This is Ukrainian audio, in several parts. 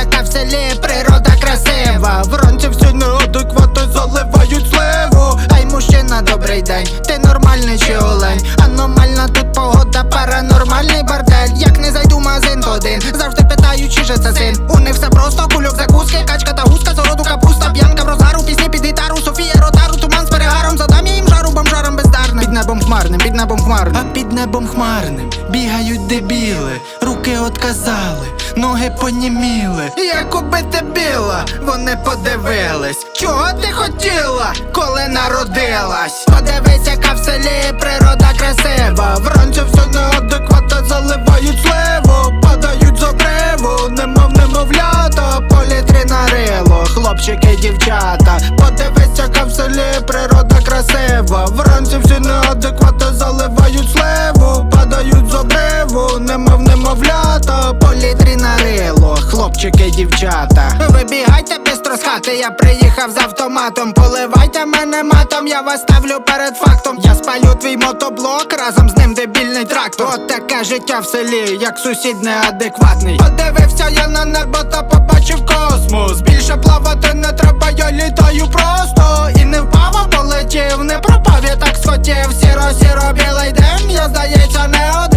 в селі природа красива. Вранці всі неадекватно заливають сливу. Ай, мужчина, добрий день, ти нормальний чи олень? Аномальна тут погода, паранормальний бордель. Як не зайду в магазин, то один. Завжди питаю, чи же це син. У них все просто, кульок закуски, качка та гуска, зороду капуста, п'янка в розгару, пісні під гітару, Софія Ротару, туман з перегаром, задам я їм жару бомжарам бездарним. Під небом хмарним, під небом хмарним. А під небом хмарним бігають дебіли, руки отказали, ноги поніміли. Як убити біла, вони подивились. Чого ти хотіла, коли народилась? Подивись, яка в селі природа красива. Вранці все дівчата. Вибігайте бистро з хати, я приїхав з автоматом. Поливайте мене матом, я вас ставлю перед фактом. Я спалю твій мотоблок, разом з ним дебільний трактор. От таке життя в селі, як сусід неадекватний. Подивився я на небо та побачив космос. Більше плавати не треба, я літаю просто. І не впав, а полетів, не пропав, я так схотів. Сіро, сіро, білий день, я здається, не один.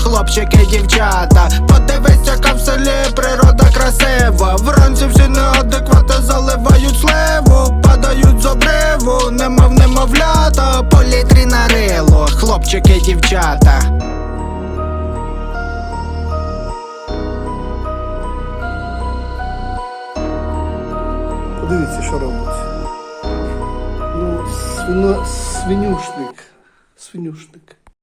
Хлопчики, дівчата. Подивись, яка в селі природа красива. Вранці всі неадекватно заливають сливу, падають з обриву, немов немовлята, політри на рило, хлопчики, дівчата. Подивіться, що робить. Ну, свино, свинюшник. Свинюшник.